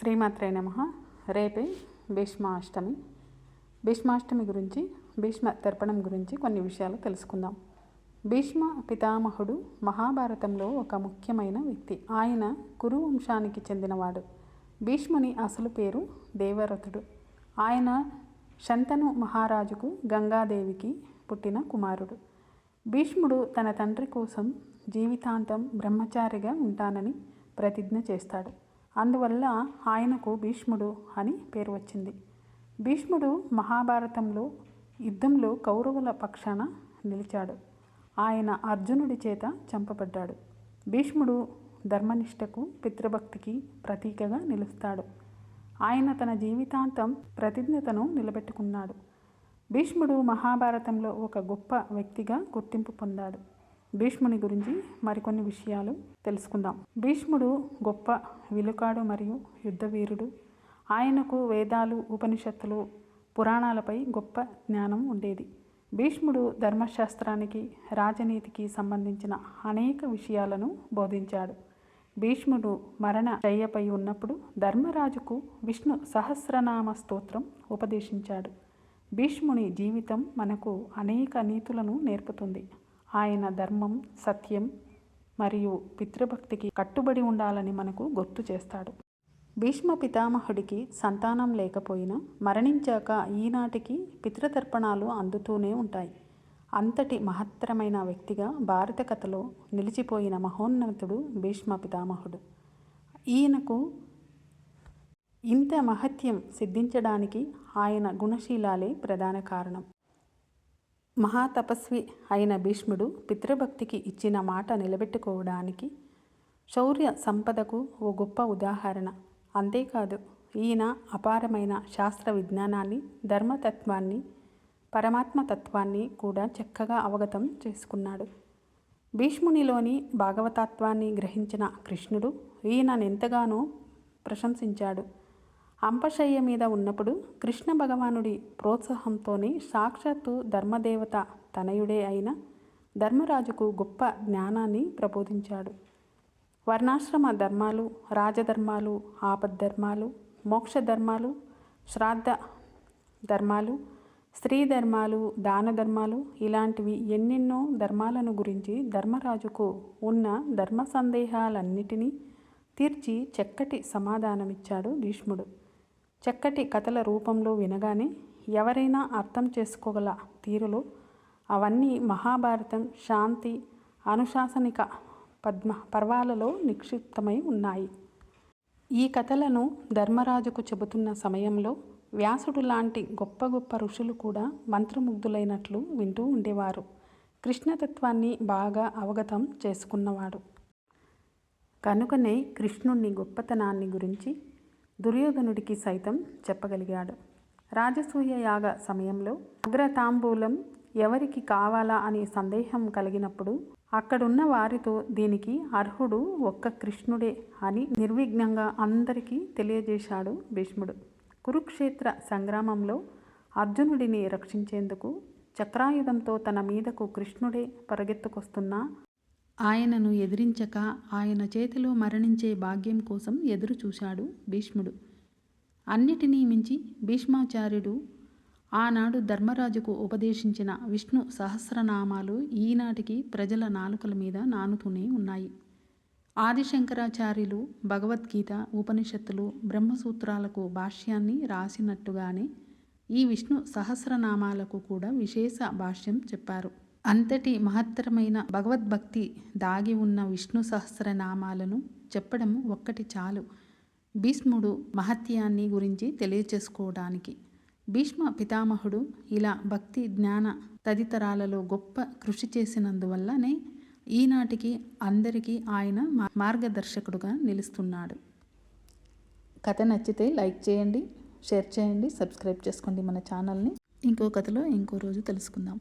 శ్రీమాత్రే నమ. రేపే భీష్మాష్టమి. భీష్మాష్టమి గురించి భీష్మ తర్పణం గురించి కొన్ని విషయాలు తెలుసుకుందాం. భీష్మ పితామహుడు మహాభారతంలో ఒక ముఖ్యమైన వ్యక్తి. ఆయన కురు వంశానికి చెందినవాడు. భీష్ముని అసలు పేరు దేవరథుడు. ఆయన శంతను మహారాజుకు గంగాదేవికి పుట్టిన కుమారుడు. భీష్ముడు తన తండ్రి కోసం జీవితాంతం బ్రహ్మచారిగా ఉంటానని ప్రతిజ్ఞ చేస్తాడు. అందువల్ల ఆయనకు భీష్ముడు అని పేరు వచ్చింది. భీష్ముడు మహాభారతంలో యుద్ధంలో కౌరవుల పక్షాన నిలిచాడు. ఆయన అర్జునుడి చేత చంపబడ్డాడు. భీష్ముడు ధర్మనిష్టకు పితృభక్తికి ప్రతీకగా నిలుస్తాడు. ఆయన తన జీవితాంతం ప్రతిజ్ఞతను నిలబెట్టుకున్నాడు. భీష్ముడు మహాభారతంలో ఒక గొప్ప వ్యక్తిగా గుర్తింపు పొందాడు. భీష్ముని గురించి మరికొన్ని విషయాలు తెలుసుకుందాం. భీష్ముడు గొప్ప విలుకాడు మరియు యుద్ధవీరుడు. ఆయనకు వేదాలు ఉపనిషత్తులు పురాణాలపై గొప్ప జ్ఞానం ఉండేది. భీష్ముడు ధర్మశాస్త్రానికి రాజనీతికి సంబంధించిన అనేక విషయాలను బోధించాడు. భీష్ముడు మరణ శయ్యపై ఉన్నప్పుడు ధర్మరాజుకు విష్ణు సహస్రనామ స్తోత్రం ఉపదేశించాడు. భీష్ముని జీవితం మనకు అనేక నీతులను నేర్పుతుంది. ఆయన ధర్మం సత్యం మరియు పితృభక్తికి కట్టుబడి ఉండాలని మనకు గుర్తు చేస్తాడు. భీష్మ పితామహుడికి సంతానం లేకపోయినా మరణించాక ఈనాటికి పితృతర్పణాలు అందుతూనే ఉంటాయి. అంతటి మహత్తరమైన వ్యక్తిగా భారత కథలో నిలిచిపోయిన మహోన్నతుడు భీష్మ పితామహుడు. ఈయనకు ఇంత మహత్యం సిద్ధించడానికి ఆయన గుణశీలాలే ప్రధాన కారణం. మహాతపస్వి అయిన భీష్ముడు పితృభక్తికి ఇచ్చిన మాట నిలబెట్టుకోవడానికి శౌర్య సంపదకు ఓ గొప్ప ఉదాహరణ. అంతేకాదు ఈయన అపారమైన శాస్త్ర విజ్ఞానాన్ని ధర్మతత్వాన్ని పరమాత్మతత్వాన్ని కూడా చక్కగా అవగతం చేసుకున్నాడు. భీష్మునిలోని భాగవతత్వాన్ని గ్రహించిన కృష్ణుడు ఈయననెంతగానో ప్రశంసించాడు. అంపశయ్య మీద ఉన్నప్పుడు కృష్ణ భగవానుడి ప్రోత్సాహంతోనే సాక్షాత్తు ధర్మదేవత తనయుడే అయిన ధర్మరాజుకు గొప్ప జ్ఞానాన్ని ప్రబోధించాడు. వర్ణాశ్రమ ధర్మాలు రాజధర్మాలు ఆపద్ధర్మాలు మోక్ష ధర్మాలు శ్రాద్ధ ధర్మాలు స్త్రీ ధర్మాలు దాన ధర్మాలు ఇలాంటివి ఎన్నెన్నో ధర్మాలను గురించి ధర్మరాజుకు ఉన్న ధర్మ సందేహాలన్నిటినీ తీర్చి చక్కటి సమాధానమిచ్చాడు భీష్ముడు. చక్కటి కథల రూపంలో వినగానే ఎవరైనా అర్థం చేసుకోగల తీరులో అవన్నీ మహాభారతం శాంతి అనుశాసనిక పద్మ పర్వాలలో నిక్షిప్తమై ఉన్నాయి. ఈ కథలను ధర్మరాజుకు చెబుతున్న సమయంలో వ్యాసుడు లాంటి గొప్ప గొప్ప ఋషులు కూడా మంత్రముగ్ధులైనట్లు వింటూ ఉండేవారు. కృష్ణతత్వాన్ని బాగా అవగతం చేసుకున్నవాడు. కనుకనే కృష్ణుణ్ణి గొప్పతనాన్ని గురించి దుర్యోధనుడికి సైతం చెప్పగలిగాడు. రాజసూయ యాగ సమయంలో అగ్రతాంబూలం ఎవరికి కావాలా అని సందేహం కలిగినప్పుడు అక్కడున్న వారితో దీనికి అర్హుడు ఒక్క కృష్ణుడే అని నిర్విఘ్నంగా అందరికీ తెలియజేశాడు భీష్ముడు. కురుక్షేత్ర సంగ్రామంలో అర్జునుడిని రక్షించేందుకు చక్రాయుధంతో తన మీదకు కృష్ణుడే పరిగెత్తుకొస్తున్నా ఆయనను ఎదిరించక ఆయన చేతిలో మరణించే భాగ్యం కోసం ఎదురు చూశాడు భీష్ముడు. అన్నిటినీ మించి భీష్మాచార్యుడు ఆనాడు ధర్మరాజుకు ఉపదేశించిన విష్ణు సహస్రనామాలు ఈనాటికి ప్రజల నాలుకల మీద నానుతూనే ఉన్నాయి. ఆదిశంకరాచార్యులు భగవద్గీత ఉపనిషత్తులు బ్రహ్మసూత్రాలకు భాష్యాన్ని రాసినట్టుగానే ఈ విష్ణు సహస్రనామాలకు కూడా విశేష భాష్యం చెప్పారు. అంతటి మహత్తరమైన భగవద్భక్తి దాగి ఉన్న విష్ణు సహస్రనామాలను చెప్పడం ఒక్కటి చాలు. భీష్ముడు మహత్యాన్ని గురించి తెలియచేసుకోవడానికి. భీష్మ పితామహుడు ఇలా భక్తి జ్ఞాన తదితరాలలో గొప్ప కృషి చేసినందువల్లనే ఈనాటికి అందరికీ ఆయన మార్గదర్శకుడుగా నిలుస్తున్నాడు. కథ నచ్చితే లైక్ చేయండి షేర్ చేయండి సబ్స్క్రైబ్ చేసుకోండి మన ఛానల్ని. ఇంకో కథలో ఇంకో రోజు తెలుసుకుందాం.